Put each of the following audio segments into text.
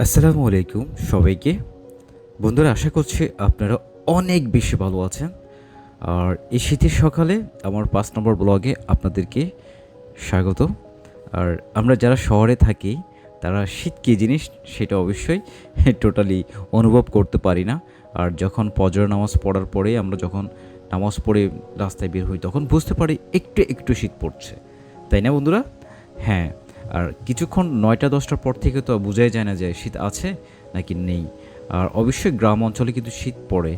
আসসালামু আলাইকুম সবাইকে। বন্ধুরা, আশা করছি আপনারা অনেক বেশি ভালো আছেন। আর এই শীতের সকালে আমার পাঁচ নম্বর ব্লগে আপনাদেরকে স্বাগত। আর আমরা যারা শহরে থাকি, তারা শীত কী জিনিস সেটা অবশ্যই টোটালি অনুভব করতে পারি না। আর যখন পজর নামাজ পড়ার পরে আমরা যখন নামাজ পড়ে রাস্তায় বের হই, তখন বুঝতে পারি একটু একটু শীত পড়ছে। তাই না বন্ধুরা? হ্যাঁ আর কিছুক্ষণ নয়টা, দশটার পর থেকে তো বোঝাই যায় না যে শীত আছে নাকি নেই। আর অবশ্যই গ্রাম অঞ্চলে কিন্তু শীত পড়ে।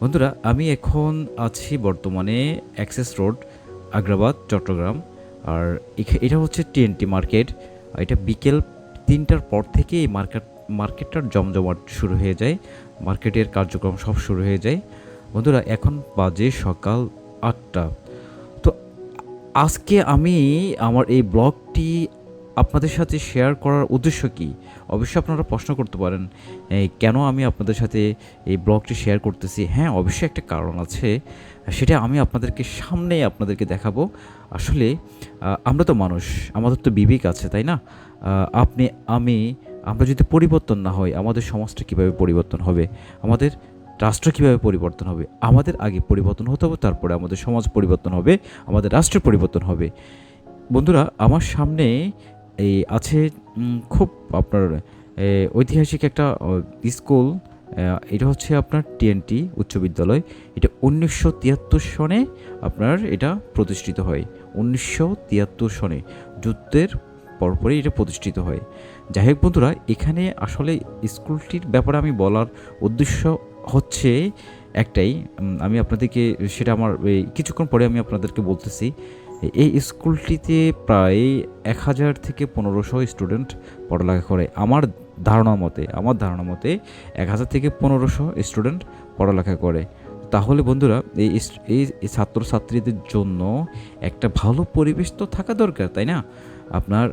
বন্ধুরা, আমি এখন আছি বর্তমানে অ্যাক্সেস রোড, আগ্রাবাদ, চট্টগ্রাম। আর এটা হচ্ছে টিএনটি মার্কেট। এটা বিকেল তিনটার পর থেকে এই মার্কেট মার্কেটটার জমজমাট শুরু হয়ে যায়। মার্কেটের কার্যক্রম সব শুরু হয়ে যায়। বন্ধুরা, এখন বাজে সকাল আটটা। তো আজকে আমি আমার এই ব্লগটি আপনাদের সাথে শেয়ার করার উদ্দেশ্য কি? অবশ্যই আপনারা প্রশ্ন করতে পারেন কেন আমি আপনাদের সাথে এই ব্লগটি শেয়ার করতেছি? হ্যাঁ অবশ্যই একটা কারণ আছে, সেটা আমি আপনাদেরকে সামনে আপনাদেরকে দেখাবো। আসলে আমরা তো মানুষ, আমাদের তো বিবেক আছে, তাই না? আপনি, আমি, আমরা যদি পরিবর্তন না হয় আমাদের সমাজটা কীভাবে পরিবর্তন হবে? আমাদের রাষ্ট্র কীভাবে পরিবর্তন হবে? আমাদের আগে পরিবর্তন হতে হবে, তারপরে আমাদের সমাজ পরিবর্তন হবে, আমাদের রাষ্ট্রের পরিবর্তন হবে। বন্ধুরা, আমার সামনে এই আছে খুব আপনার ঐতিহাসিক একটা স্কুল এটা হচ্ছে আপনার টিএনটি উচ্চ বিদ্যালয়। এটা উনিশশো তিয়াত্তর সনে আপনার এটা প্রতিষ্ঠিত হয়। উনিশশো তিয়াত্তর সনে যুদ্ধের পরপরই এটা প্রতিষ্ঠিত হয়। যাই হোক বন্ধুরা, এখানে আসলে স্কুলটির ব্যাপারে আমি বলার উদ্দেশ্য হচ্ছে একটাই আমি আপনাদেরকে সেটা আমার কিছুক্ষণ পরে আমি আপনাদেরকে বলতেছি। এই স্কুলটিতে প্রায় এক হাজার থেকে পনেরোশো স্টুডেন্ট পড়ালেখা করে। আমার ধারণা মতে, আমার ধারণা মতে এক হাজার থেকে পনেরোশো স্টুডেন্ট পড়ালেখা করে। তাহলে বন্ধুরা, এই এই ছাত্রছাত্রীদের জন্য একটা ভালো পরিবেশ তো থাকা দরকার, তাই না? আপনার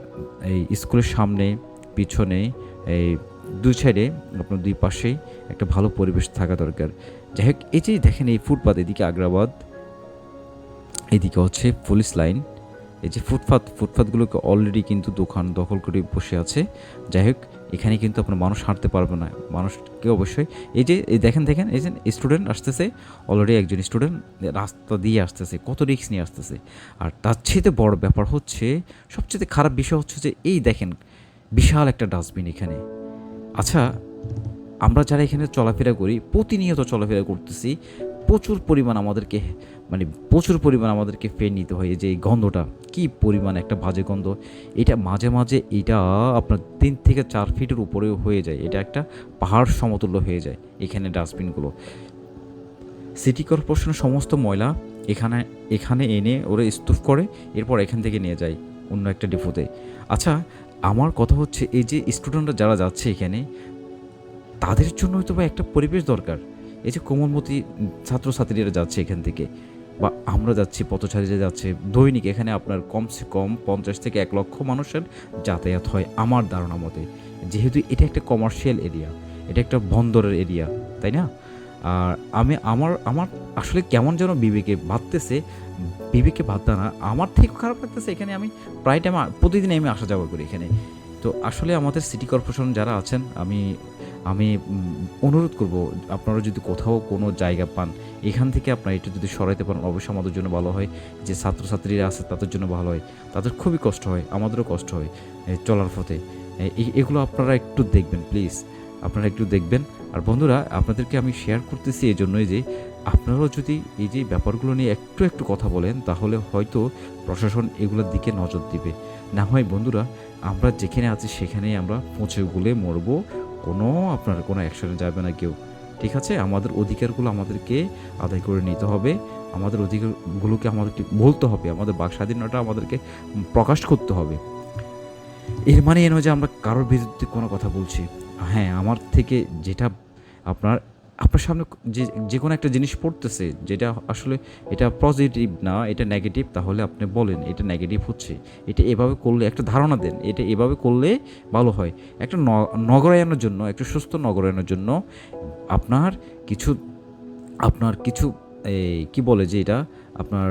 এই স্কুলের সামনে, পিছনে, এই দুই সাইডে, আপনার দুই পাশেই একটা ভালো পরিবেশ থাকা দরকার। যাই হোক, এই যে দেখেন এই ফুটপাত, এদিকে আগ্রাবাদ এদিকে হচ্ছে পুলিশ লাইন, এই যে ফুটপাত, ফুটপাতগুলোকে অলরেডি কিন্তু দোকান দখল করে বসে আছে। যাই হোক, এখানে কিন্তু আপনার মানুষ হাঁটতে পারবে না। মানুষকে অবশ্যই এই যে, এই দেখেন দেখেন, এই যে স্টুডেন্ট আসতেছে অলরেডি একজন স্টুডেন্ট রাস্তা দিয়ে আসতেছে, কত রিস্ক নিয়ে আসতেছে। আর তার চেয়ে বড় ব্যাপার হচ্ছে, সবচেয়ে খারাপ বিষয় হচ্ছে যে, এই দেখেন, বিশাল একটা ডাস্টবিন এখানে। আচ্ছা আমরা যারা এখানে চলাফেরা করি, প্রতিনিয়ত চলাফেরা করতেছি প্রচুর পরিমাণ আমাদেরকে মানে প্রচুর পরিমাণ আমাদেরকে ফের নিতে হয় যে এই গন্ধটা। কি পরিমাণ একটা বাজে গন্ধ। এটা মাঝে মাঝে এটা আপনার তিন থেকে চার ফিটের উপরেও হয়ে যায়। এটা একটা পাহাড় সমতুল্য হয়ে যায় এখানে ডাস্টবিনগুলো সিটি কর্পোরেশনের সমস্ত ময়লা এখানে এখানে এনে ওরা স্তূপ করে, এরপর এখান থেকে নিয়ে যায় অন্য একটা ডিপোতে। আচ্ছা আমার কথা হচ্ছে এই যে স্টুডেন্টরা যারা যাচ্ছে এখানে, তাদের জন্য হয়তো বা একটা পরিবেশ দরকার। এই যে কোমলমতি ছাত্রছাত্রীরা যাচ্ছে এখান থেকে, বা আমরা যাচ্ছি, পথচারীরা যাচ্ছে, দৈনিক এখানে আপনার কমসে কম পঞ্চাশ থেকে এক লক্ষ মানুষের যাতায়াত হয় আমার ধারণা মতে। যেহেতু এটা একটা কমার্শিয়াল এরিয়া এটা একটা বন্দরের এরিয়া তাই না? আর আমি আমার আমার আসলে কেমন যেন বিবেকে বাঁধতেছে, বিবেকে বাধ্য না, আমার থেকে খারাপ লাগতেছে এখানে আমি প্রায় টাইম প্রতিদিন আমি আসা যাওয়া করি এখানে। তো আসলে আমাদের সিটি কর্পোরেশন যারা আছেন, আমি আমি অনুরোধ করব, আপনারা যদি কোথাও কোনো জায়গা পান, এখান থেকে আপনারা এটা যদি সরাইতে পারেন, অবশ্যই আমাদের জন্য ভালো হয়। যে ছাত্রছাত্রীরা আছে, তাদের জন্য ভালো হয়। তাদের খুবই কষ্ট হয়, আমাদেরও কষ্ট হয় চলার পথে। এগুলো আপনারা একটু দেখবেন, প্লিজ। আপনারা একটু দেখবেন। আর বন্ধুরা, আপনাদেরকে আমি শেয়ার করতেছি এই জন্যই যে, আপনারাও যদি এই যে ব্যাপারগুলো নিয়ে একটু একটু কথা বলেন, তাহলে হয়তো প্রশাসন এগুলোর দিকে নজর দিবে। না হয় বন্ধুরা, আমরা যেখানে আছি, সেখানেই আমরা পৌঁছে গুলে মরবো কোনো আপনার কোনো অ্যাকশনে যাবে না কেউ। ঠিক আছে? আমাদের অধিকারগুলো আমাদেরকে আদায় করে নিতে হবে। আমাদের অধিকারগুলোকে আমাদেরকে বলতে হবে। আমাদের বাক স্বাধীনতা আমাদেরকে প্রকাশ করতে হবে। এর মানে এ নয় যে আমরা কারোর বিরুদ্ধে কোনো কথা বলছি। হ্যাঁ আমার থেকে যেটা আপনার আপনার সামনে যে যে কোনো একটা জিনিস পড়তেছে যেটা আসলে এটা পজিটিভ না এটা নেগেটিভ তাহলে আপনি বলেন এটা নেগেটিভ হচ্ছে। এটা এভাবে করলে একটা ধারণা দেন এটা এভাবে করলে ভালো হয়। একটা নগরায়নের জন্য একটা সুস্থ নগরায়নের জন্য আপনার কিছু আপনার কিছু কি বলে যে এটা? আপনার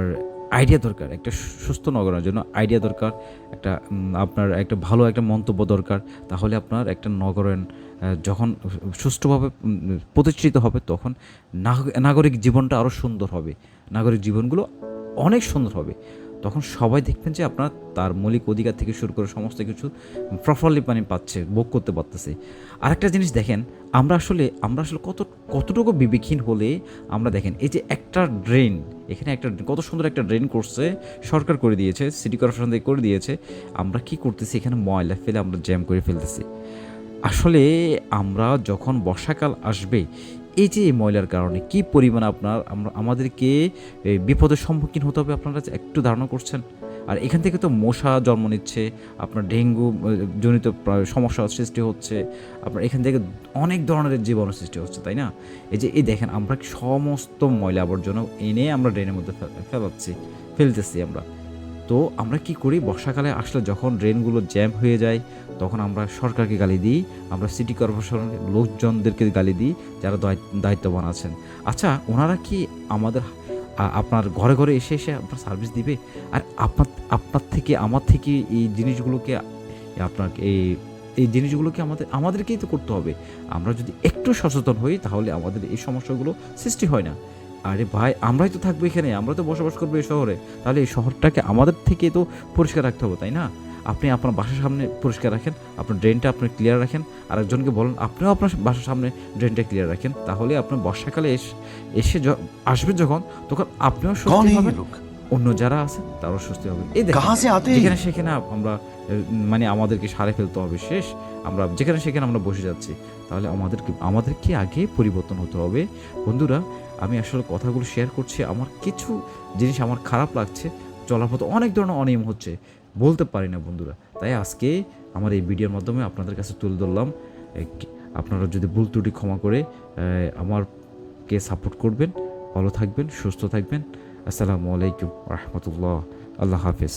আইডিয়া দরকার একটা সুস্থ নগরের জন্য আইডিয়া দরকার একটা আপনার একটা ভালো একটা মন্তব্য দরকার তাহলে আপনার একটা নগরের আহ, যখন সুষ্ঠুভাবে প্রতিষ্ঠিত হবে, তখন নাগ- নাগরিক জীবনটা আরও সুন্দর হবে। নাগরিক জীবনগুলো অনেক সুন্দর হবে। তখন সবাই দেখবেন যে আপনার তার মৌলিক অধিকার থেকে শুরু করে সমস্ত কিছু প্রপারলি মানে পাচ্ছে, ভোগ করতে পারতেছে। আরেকটা জিনিস দেখেন, আমরা আসলে আমরা আসলে কত, কতটুকু বিবেকহীন হলে আমরা দেখেন, এই যে একটা ড্রেন এখানে একটা, কত সুন্দর একটা ড্রেন করছে, সরকার করে দিয়েছে সিটি কর্পোরেশন থেকে করে দিয়েছে, আমরা কি করতেছি, এখানে ময়লা ফেলে আমরা জ্যাম করে ফেলতেছি। আসলে আমরা যখন বর্ষাকাল আসবে, এই যে ময়লার কারণে কি পরিমাণ আপনার আমরা, আমাদেরকে বিপদের সম্মুখীন হতে হবে আপনারা একটু ধারণা করছেন? আর এখান থেকে তো মশা জন্ম নিচ্ছে, আপনার ডেঙ্গু জনিত সমস্যা সৃষ্টি হচ্ছে, আপনার এখান থেকে অনেক ধরনের জীবাণু সৃষ্টি হচ্ছে, তাই না? এই যে, এই দেখেন, আমরা সমস্ত ময়লা আবর্জনা এনে আমরা ড্রেনের মধ্যে ফেলাচ্ছি, ফেলতেছি আমরা। তো আমরা কি করি? বর্ষাকালে আসলে যখন ড্রেনগুলো জ্যাম হয়ে যায়, তখন আমরা সরকারকে গালি দিই, আমরা সিটি কর্পোরেশনের লোকজনদেরকে গালি দিই যারা দায়িত্ব- দায়িত্ববান আছেন। আচ্ছা ওনারা কি আমাদের আপনার ঘরে ঘরে এসে এসে আপনার সার্ভিস দিবে? আর আপনার আপনার থেকে, আমার থেকে এই জিনিসগুলোকে, আপনার এই এই জিনিসগুলোকে আমাদের, আমাদেরকেই তো করতে হবে। আমরা যদি একটু সচেতন হই, তাহলে আমাদের এই সমস্যাগুলো সৃষ্টি হয় না। আরে ভাই আমরাই তো থাকব এখানে আমরা তো বসবাস করব এই শহরে। তাহলে এই শহরটাকে আমাদের থেকে তো পরিষ্কার রাখতে হবে তাই না? আপনি আপনার বাসার সামনে পরিষ্কার রাখেন আপনার ড্রেনটা আপনি ক্লিয়ার রাখেন আরেকজনকে বলেন আপনিও আপনার বাসার সামনে ড্রেনটা ক্লিয়ার রাখেন। তাহলে আপনার বর্ষাকালে এসে এসে আসবে যখন তখন আপনিও সুস্থ হবেন। অন্য যারা আছে তারও স্বস্তি হবে। এই যেখানে সেখানে আমরা মানে আমাদেরকে সারে ফেলতে হবে শেষ। আমরা যেখানে সেখানে আমরা বসে যাচ্ছি। তাহলে আমাদেরকে আমাদেরকে আগে পরিবর্তন হতে হবে। বন্ধুরা আমি আসলে কথাগুলো শেয়ার করছি, আমার কিছু জিনিস আমার খারাপ লাগছে, চলার পথে অনেক ধরনের অনিয়ম হচ্ছে, বলতে পারি না বন্ধুরা। তাই আজকে আমার এই ভিডিওর মাধ্যমে আপনাদের কাছে তুলে ধরলাম আপনারা যদি ভুল ত্রুটি ক্ষমা করে আমারকে সাপোর্ট করবেন, ভালো থাকবেন, সুস্থ থাকবেন। আসসালামু আলাইকুম রহমতুল্লাহ। আল্লাহ হাফেজ।